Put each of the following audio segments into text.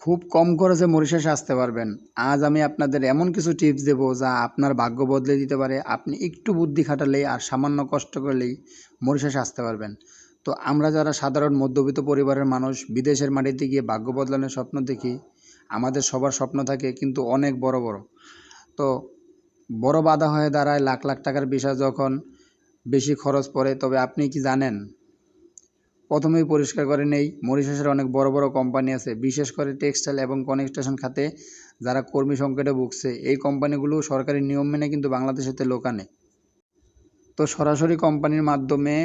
খুব কম খরচে মরিশাস আসতে পারবেন। আজ আমি আপনাদের এমন কিছু টিপস দেবো যা আপনার ভাগ্য বদলে দিতে পারে। আপনি একটু বুদ্ধি খাটালেই আর সামান্য কষ্ট করলেই মরিশাস আসতে পারবেন। তো আমরা যারা সাধারণ মধ্যবিত্ত পরিবারের মানুষ, বিদেশের মাটিতে গিয়ে ভাগ্য বদলানোর স্বপ্ন দেখি, আমাদের সবার স্বপ্ন থাকে কিন্তু অনেক বড় বড়। তো বড় বাধা হয়ে দাঁড়ায় লাখ লাখ টাকার বিষয় যখন বেশি খরচ পড়ে, তবে আপনি কি জানেন? প্রথমেই পরিষ্কার করে নেই। মরিশাসের অনেক বড় বড় কোম্পানি আছে, বিশেষ করে টেক্সটাইল এবং কনস্ট্রাকশন খাতে যারা কর্মী সংকটে ভুগছে, এই কোম্পানিগুলো সরকারি নিয়ম মেনে কিন্তু বাংলাদেশেতে লোক আনে। তো সরাসরি কোম্পানির মাধ্যমে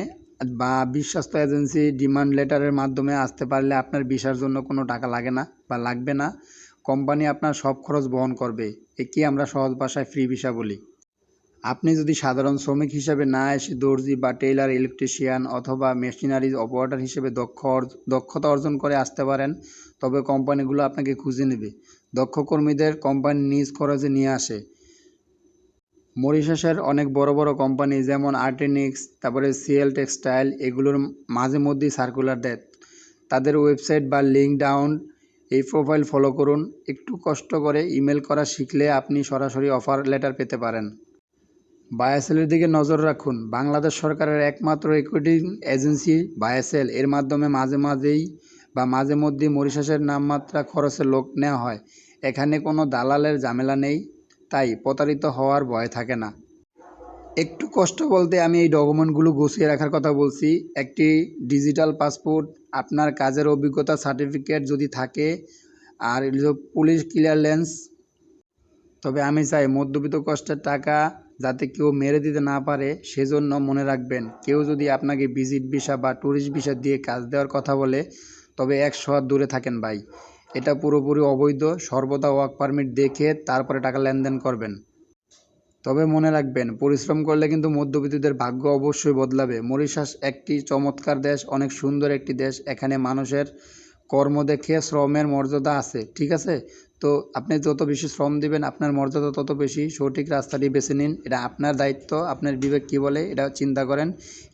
বা বিশ্বস্ত এজেন্সি ডিমান্ড লেটারের মাধ্যমে আসতে পারলে আপনার ভিসার জন্য কোনো টাকা লাগে না বা লাগবে না। কোম্পানি আপনার সব খরচ বহন করবে একে আমরা সহজ ভাষায় ফ্রি ভিসা বলি। আপনি যদি সাধারণ শ্রমিক হিসেবে না এসে দর্জি বা টেইলার, ইলেকট্রিশিয়ান অথবা মেশিনারি অপারেটর হিসেবে দক্ষ দক্ষতা অর্জন করে আসতে পারেন, তবে কোম্পানিগুলো আপনাকে খুঁজে নেবে। দক্ষ কর্মীদের কোম্পানি নিজ খরচে নিয়ে আসে। মরিশাসের অনেক বড় বড় কোম্পানি যেমন আর্টেনিক্স, তারপরে সিএল টেক্সটাইল, এগুলোর মাঝে মধ্যেই সার্কুলার দেয় তাদের ওয়েবসাইট বা লিঙ্ক ডাউন, এই প্রোফাইল ফলো করুন। একটু কষ্ট করে ইমেল করা শিখলে আপনি সরাসরি অফার লেটার পেতে পারেন। বায়াসেলের দিকে নজর রাখুন। বাংলাদেশ সরকারের একমাত্র রেকর্ডিং এজেন্সি বায়াসেল। এর মাধ্যমে মাঝে মাঝেই বা মাঝে মধ্যেই মরিশাসের নামমাত্রা খরচে লোক নেওয়া হয়। এখানে কোনো দালালের ঝামেলা নেই, তাই প্রতারিত হওয়ার ভয় থাকে না। একটু কষ্ট বলতে আমি এই ডকুমেন্টগুলো গুছিয়ে রাখার কথা বলছি। একটি ডিজিটাল পাসপোর্ট, আপনার কাজের অভিজ্ঞতা, সার্টিফিকেট যদি থাকে, আর পুলিশ ক্লিয়ারেন্স তবে আমি চাই মধ্যবিত্ত কষ্টের টাকা যাতে কেউ মেরে দিতে না পারে, সেজন্য মনে রাখবেন, কেউ যদি আপনাকে ভিজিট ভিসা বা ট্যুরিস্ট ভিসা দিয়ে কাজ দেওয়ার কথা বলে, তবে এক হাত দূরে থাকেন ভাই। এটা পুরোপুরি অবৈধ, সর্বদা ওয়ার্ক পারমিট দেখে তারপরে টাকা লেনদেন করবেন। তবে মনে রাখবেন, পরিশ্রম করলে কিন্তু মধ্যবিত্তদের ভাগ্য অবশ্যই বদলাবে। মরিশাস একটি চমৎকার দেশ, অনেক সুন্দর একটি দেশ। এখানে মানুষের কর্ম দেখে শ্রমের মর্যাদা আছে, ঠিক আছে? তো আপনি যত বেশি শ্রম দিবেন, আপনার মর্যাদা তত বেশি। সঠিক রাস্তাটি বেছে নিন। এটা আপনার দায়িত্ব, আপনার বিবেক কী বলে এটা চিন্তা করেন।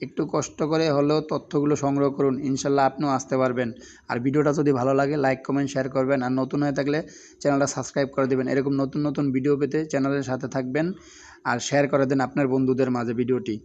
একটু কষ্ট করে হলেও তথ্যগুলো সংগ্রহ করুন। ইনশাল্লাহ আপনিও আসতে পারবেন। আর ভিডিওটা যদি ভালো লাগে, লাইক, কমেন্ট, শেয়ার করবেন। আর নতুন হয়ে থাকলে চ্যানেলটা সাবস্ক্রাইব করে দেবেন। এরকম নতুন নতুন ভিডিও পেতে চ্যানেলের সাথে থাকবেন। আর শেয়ার করে দেন আপনার বন্ধুদের মাঝে ভিডিওটি।